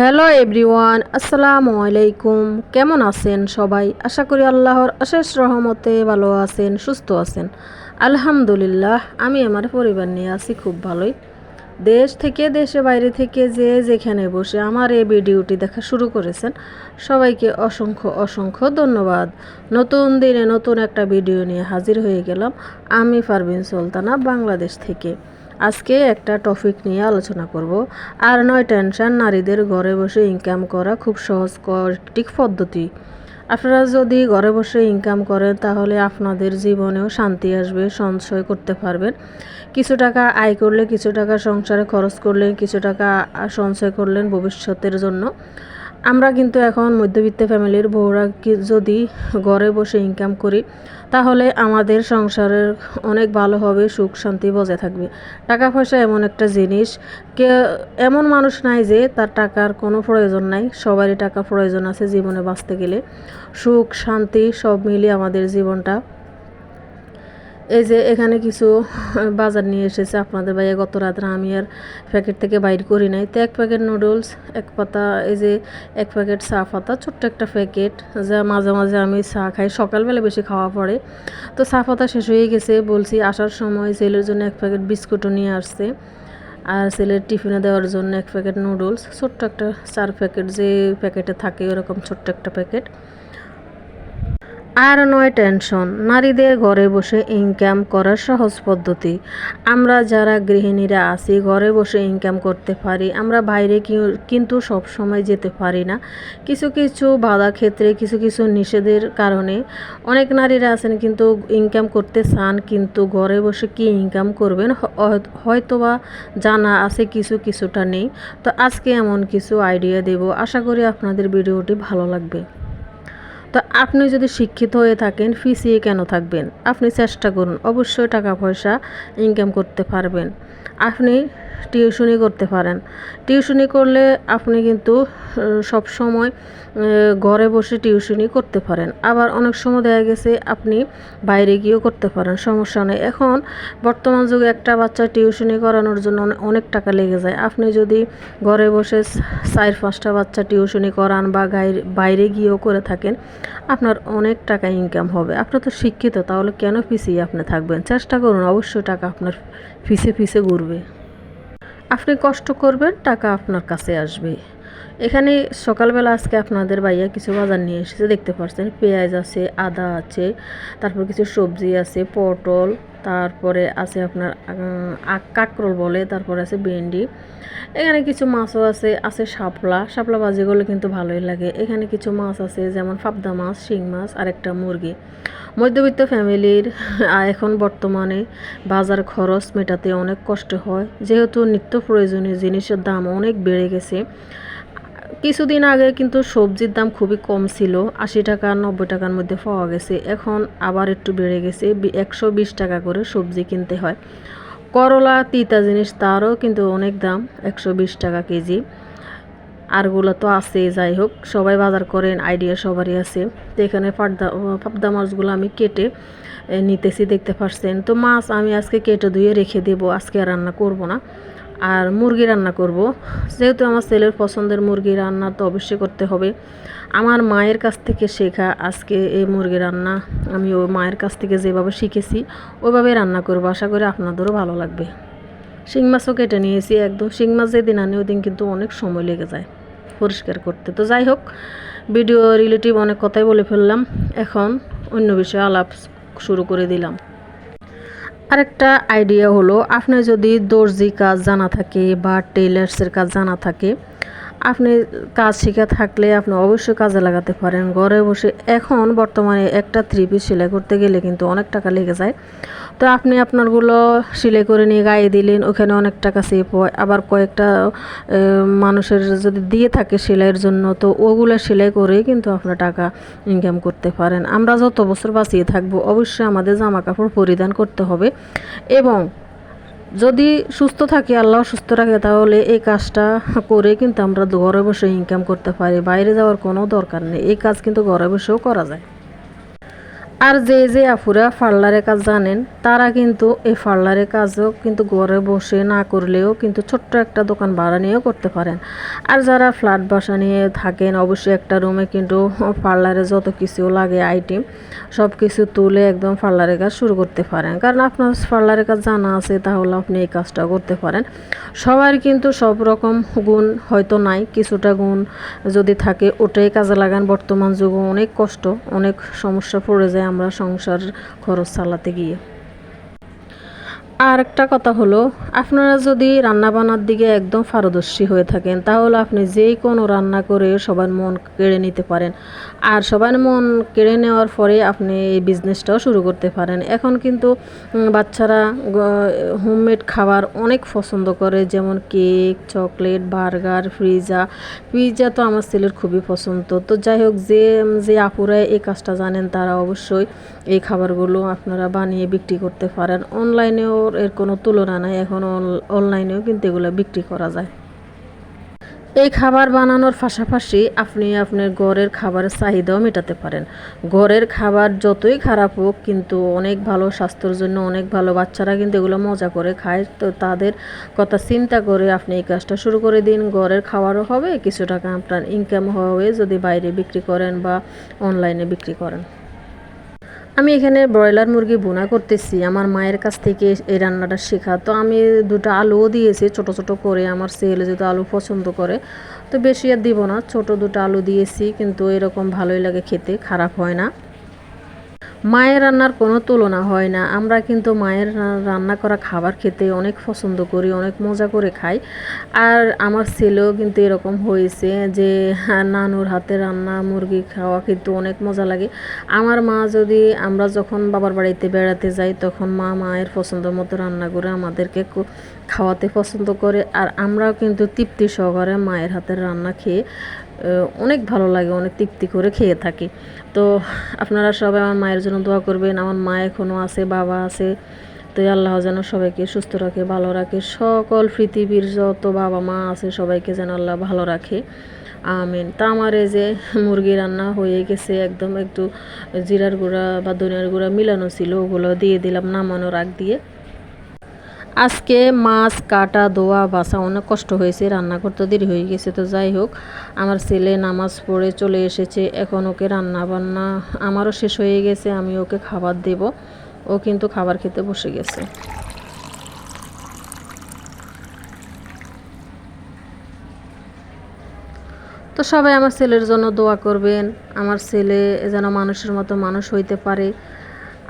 Hello everyone, আসসালামু আলাইকুম। কেমন আছেন সবাই? আশা করি আল্লাহর অশেষ রহমতে ভালো আছেন, সুস্থ আছেন। আলহামদুলিল্লাহ, আমি আমার পরিবার নিয়ে আছি খুব ভালোই। দেশ থেকে দেশে বাইরে থেকে যে যেখানে বসে আমার এই ভিডিওটি দেখা শুরু করেছেন, সবাইকে অসংখ্য অসংখ্য ধন্যবাদ। নতুন দিনে নতুন একটা ভিডিও নিয়ে হাজির হয়ে গেলাম। আমি পারভিন সুলতানা, বাংলাদেশ থেকে। আজকে একটা টপিক নিয়ে আলোচনা করব। আর নয় টেনশন, নারীদের ঘরে বসে ইনকাম করা খুব সহজ একটি পদ্ধতি। আপনারা যদি ঘরে বসে ইনকাম করেন, তাহলে আপনাদের জীবনেও শান্তি আসবে, সঞ্চয় করতে পারবেন। কিছু টাকা আয় করলে কিছু টাকা সংসারে খরচ করলেন কিছু টাকা সঞ্চয় করলেন ভবিষ্যতের জন্য। আমরা কিন্তু এখন মধ্যবিত্ত ফ্যামিলির বউরা যদি ঘরে বসে ইনকাম করি, তাহলে আমাদের সংসারের অনেক ভালো হবে, সুখ শান্তি বজায় থাকবে। টাকা পয়সা এমন একটা জিনিস, কে এমন মানুষ নাই যে তার টাকার কোনো প্রয়োজন নাই, সবারই টাকা প্রয়োজন আছে জীবনে বাঁচতে গেলে। সুখ শান্তি সব মিলিয়ে আমাদের জীবনটা এই যে এখানে কিছু বাজার নিয়ে এসেছে আপনাদের ভাইয়া। গত রাত্রে আমি আর প্যাকেট থেকে বাইর করি নাই। তো এক প্যাকেট নুডলস, এক পাতা, এই যে এক প্যাকেট চা পাতা, ছোট্ট একটা প্যাকেট যা মাঝে মাঝে আমি চা খাই। সকালবেলা বেশি খাওয়া পড়ে। তো চা পাতা শেষ হয়ে গেছে, বলছি আসার সময় ছেলের জন্য এক প্যাকেট বিস্কুটও নিয়ে আসছে। আর ছেলের টিফিনে দেওয়ার জন্য এক প্যাকেট নুডলস, ছোট্ট একটা চার প্যাকেট যে প্যাকেটে থাকে ওরকম ছোট্ট একটা প্যাকেট। আর নয় টেনশন। নারীদের ঘরে বসে ইনকাম করার সহজ পদ্ধতি। আমরা যারা গৃহিণীরা আছি, ঘরে বসে ইনকাম করতে পারি। আমরা বাইরে কিন্তু সব সময় যেতে পারি না। কিছু কিছু বাধা ক্ষেত্রে, কিছু কিছু নিষেধের কারণে অনেক নারীরা আছেন কিন্তু ইনকাম করতে চান, কিন্তু ঘরে বসে কি ইনকাম করবেন? হয়তোবা জানা আছে কিছু কিছুটা নেই। তো আজকে এমন কিছু আইডিয়া দেব। আশা করি আপনাদের ভিডিওটি ভালো লাগবে। তো আপনি যদি শিক্ষিত হয়ে থাকেন ফিসিয়ে কেন থাকবেন? আপনি চেষ্টা করুন, অবশ্যই টাকা পয়সা ইনকাম করতে পারবেন। আপনি টিউশনি করতে পারেন। টিউশনি করলে আপনি কিন্তু সব সময় ঘরে বসে টিউশনি করতে পারেন। আবার অনেক সময় দেখা গেছে আপনি বাইরে গিয়েও করতে পারেন, সমস্যা নেই। এখন বর্তমান যুগে একটা বাচ্চা টিউশনি করানোর জন্য অনেক টাকা লেগে যায়। আপনি যদি ঘরে বসে চার পাঁচটা বাচ্চা টিউশনি করান বা বাইরে গিয়েও করে থাকেন, আপনার অনেক টাকা ইনকাম হবে। আপনার তো শিক্ষিত, তাহলে কেন পিছিয়ে আপনি থাকবেন? চেষ্টা করুন, অবশ্যই টাকা আপনার ফিসে ফিসে ঘুরবে। আপনি কষ্ট করবেন টাকা আপনার কাছে আসবে। এখানে সকালবেলা আজকে আপনাদের ভাইয়া কিছু বাজার নিয়ে এসেছে, দেখতে পাচ্ছেন পেঁয়াজ আছে, আদা আছে, তারপর কিছু সবজি আছে, পটল, তারপরে আছে আপনার কাকরোল বলে, তারপরে আছে ভেন্ডি। এখানে কিছু মাছও আছে আছে শাপলা। শাপলা করলে কিন্তু ভালোই লাগে। এখানে কিছু মাছ আছে, যেমন ফাবদা মাছ, শিং মাছ আর একটা মুরগি। মধ্যবিত্ত ফ্যামিলির এখন বর্তমানে বাজার খরচ মেটাতে অনেক কষ্ট হয়। যেহেতু নিত্য প্রয়োজনীয় জিনিসের দাম অনেক বেড়ে গেছে কিছুদিন আগে কিন্তু সবজির দাম খুবই কম ছিল, আশি টাকা, নব্বই টাকার মধ্যে পাওয়া গেছে। এখন আবার একটু বেড়ে গেছে একশো বিশ টাকা করে সবজি কিনতে হয়। করলা, তিতা জিনিস তারও কিন্তু অনেক দাম, একশো বিশ টাকা কেজি। আরগুলো তো আছে, যাই হোক, সবাই বাজার করেন, আইডিয়া সবারই আছে। তো এখানে পাবদা পাবদা মাছগুলো আমি কেটে নিতেছি, দেখতে পারছেন। তো মাছ আমি আজকে কেটে ধুয়ে রেখে দেবো, আজকে রান্না করব না। আর মুরগি রান্না করব। যেহেতু আমার ছেলের পছন্দের মুরগি রান্না তো অবশ্যই করতে হবে। আমার মায়ের কাছ থেকে শেখা আজকে এই মুরগি রান্না। আমি ওই মায়ের কাছ থেকে যেভাবে শিখেছি ওইভাবে রান্না করব। আশা করি আপনাদেরও ভালো লাগবে। শিং মাছও কেটে নিয়েছি একদম। শিং মাছ যেদিন আনি, ওই কিন্তু অনেক সময় লেগে যায় পরিষ্কার করতে। তো যাই হোক, ভিডিও রিলেটিভ অনেক কথাই বলে ফেললাম। এখন অন্য বিষয়ে আলাপ শুরু করে দিলাম। আরেকটা আইডিয়া হলো আপনার যদি দর্জি কাজ জানা থাকে বা টেলার্সের কাজ জানা থাকে আপনি কাজ শিখে থাকলে আপনি অবশ্যই কাজে লাগাতে পারেন। ঘরে বসে এখন বর্তমানে একটা থ্রি পিস সেলাই করতে গেলে কিন্তু অনেক টাকা লেগে যায়। তো আপনি আপনারগুলো সেলাই করে নিয়ে গায়ে দিলেন, ওখানে অনেক টাকা সেভ হয়। আবার কয়েকটা মানুষের যদি দিয়ে থাকে সেলাইয়ের জন্য, তো ওগুলো সেলাই করেই কিন্তু আপনার টাকা ইনকাম করতে পারেন। আমরা যত বছর বাঁচিয়ে থাকব, অবশ্যই আমাদের জামা কাপড় পরিধান করতে হবে। এবং যদি সুস্থ থাকি, আল্লাহ সুস্থ রাখে, তাহলে এই কাজটা করে কিন্তু আমরা ঘরে বসে ইনকাম করতে পারি। বাইরে যাওয়ার কোনো দরকার নেই। এই কাজ কিন্তু ঘরে বসেও করা যায়। আর যে যে আপুরা পার্লারের কাজ জানেন, তারা কিন্তু এই পার্লারের কাজও কিন্তু ঘরে বসে না করলেও কিন্তু ছোট্ট একটা দোকান ভাড়া নিয়েও করতে পারেন। আর যারা ফ্ল্যাট বাসা নিয়ে থাকেন, অবশ্যই একটা রুমে কিন্তু পার্লারে যত কিছু লাগে, আইটেম সব কিছু তুলে একদম পার্লারের কাজ শুরু করতে পারেন। কারণ আপনার পার্লারের কাজ জানা আছে, তাহলে আপনি এই কাজটা করতে পারেন। সবার কিন্তু সব রকম গুণ হয়তো নাই, কিছুটা গুণ যদি থাকে, ওটাই কাজে লাগান। বর্তমান যুগে অনেক কষ্ট, অনেক সমস্যা পড়ে যায় আমরা সংসার খরচ চালাতে গিয়ে। আর একটা কথা হলো, আপনারা যদি রান্না বান্নার দিকে একদম পারদর্শী হয়ে থাকেন, তাহলে আপনি যেই কোনো রান্না করে সবার মন কেড়ে নিতে পারেন। আর সবার মন কেড়ে নেওয়ার পরে আপনি এই বিজনেসটাও শুরু করতে পারেন। এখন কিন্তু বাচ্চারা হোমমেড খাবার অনেক পছন্দ করে, যেমন cake chocolate burger pizza pizza তো আমার ছেলের খুবই পছন্দ। তো যাই হোক, যে যে আপুরা এই কাজটা জানেন, তারা অবশ্যই এই খাবারগুলো আপনারা বানিয়ে বিক্রি করতে পারেন। অনলাইনেও এর কোনো তুলনা নাই, এখন অন- অনলাইনেও কিন্তু এগুলো বিক্রি করা যায়। এই খাবার বানানোর পাশাপাশি আপনি আপনার ঘরের খাবারের চাহিদাও মেটাতে পারেন। ঘরের খাবার যতই খারাপ হোক, কিন্তু অনেক ভালো স্বাস্থ্যের জন্য অনেক ভালো বাচ্চারা কিন্তু এগুলো মজা করে খায়। তো তাদের কথা চিন্তা করে আপনি এই কাজটা শুরু করে দিন। ঘরের খাবারও হবে, কিছু টাকা আপনার ইনকাম হবে যদি বাইরে বিক্রি করেন বা অনলাইনে বিক্রি করেন। আমি এখানে ব্রয়লার মুরগি বোনা করতেছি, আমার মায়ের কাছ থেকে এই রান্নাটা শেখা। তো আমি দুটো আলুও দিয়েছি, ছোট ছোট করে, আমার ছেলে যেহেতু আলু পছন্দ করে। তো বেশি আর দিব না, ছোট দুটো আলু দিয়েছি, কিন্তু এরকম ভালোই লাগে খেতে, খারাপ হয় না। মায়ের রান্নার কোনো তুলনা হয় না। আমরা কিন্তু মায়ের রান্না করা খাবার খেতে অনেক পছন্দ করি অনেক মজা করে খাই। আর আমার ছেলেও কিন্তু এরকম হয়েছে যে হ্যাঁ, নানুর হাতে রান্না মুরগি খাওয়া কিন্তু অনেক মজা লাগে। আমার মা যদি আমরা যখন বাবার বাড়িতে বেড়াতে যাই তখন মা মায়ের পছন্দ মতো রান্না করে আমাদেরকে খাওয়াতে পছন্দ করে। আর আমরাও কিন্তু তৃপ্তি সহকারে মায়ের হাতের রান্না খেয়ে অনেক ভালো লাগে, অনেক তৃপ্তি করে খেয়ে থাকি। তো আপনারা সবাই আমার মায়ের জন্য দোয়া করবেন, আমার মা এখনও আছে, বাবা আছে। তো আল্লাহ যেন সবাইকে সুস্থ রাখে, ভালো রাখে। সকল পৃথিবীর যত বাবা মা আছে, সবাইকে যেন আল্লাহ ভালো রাখে। আমিন। তা আমার এই যে মুরগি রান্না হয়ে গেছে, একদম একটু জিরার গুঁড়া বা ধনিয়ার গুঁড়া মিলানো ছিল, ওগুলো দিয়ে দিলাম নামানোর আগ দিয়ে। আজকে মাছ, কাটা ধোয়া বাছা অনেক কষ্ট হয়েছে, রান্না করতে দেরি হয়ে গেছে, তো যাই হোক, আমার ছেলে নামাজ পড়ে চলে এসেছে, এখন ওকে রান্না বান্না আমারও শেষ হয়ে গেছে, আমি ওকে খাবার দেব, ও কিন্তু খাবার খেতে বসে গেছে। তো সবাই আমার ছেলের জন্য দোয়া করবেন, আমার ছেলে যেন মানুষের মতো মানুষ হইতে পারে,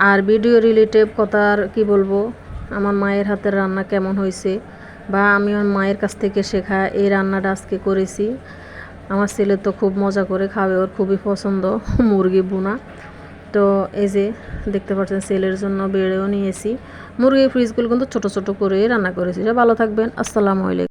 আর ভিডিও রিলেটিভ কথা আর কি বলব আমার মায়ের হাতের রান্না কেমন হয়েছে বা আমি আমার মায়ের কাছ থেকে শেখা এই রান্নাটা আজকে করেছি। আমার ছেলে তো খুব মজা করে খাবে, ওর খুবই পছন্দ, মুরগি বোনা তো এই যে দেখতে পাচ্ছেন, ছেলের জন্য বেড়েও নিয়েছি। মুরগি ফ্রিজগুলো কিন্তু ছোটো ছোটো করে রান্না করেছি। যা ভালো থাকবেন, আসসালামু আলাইকুম।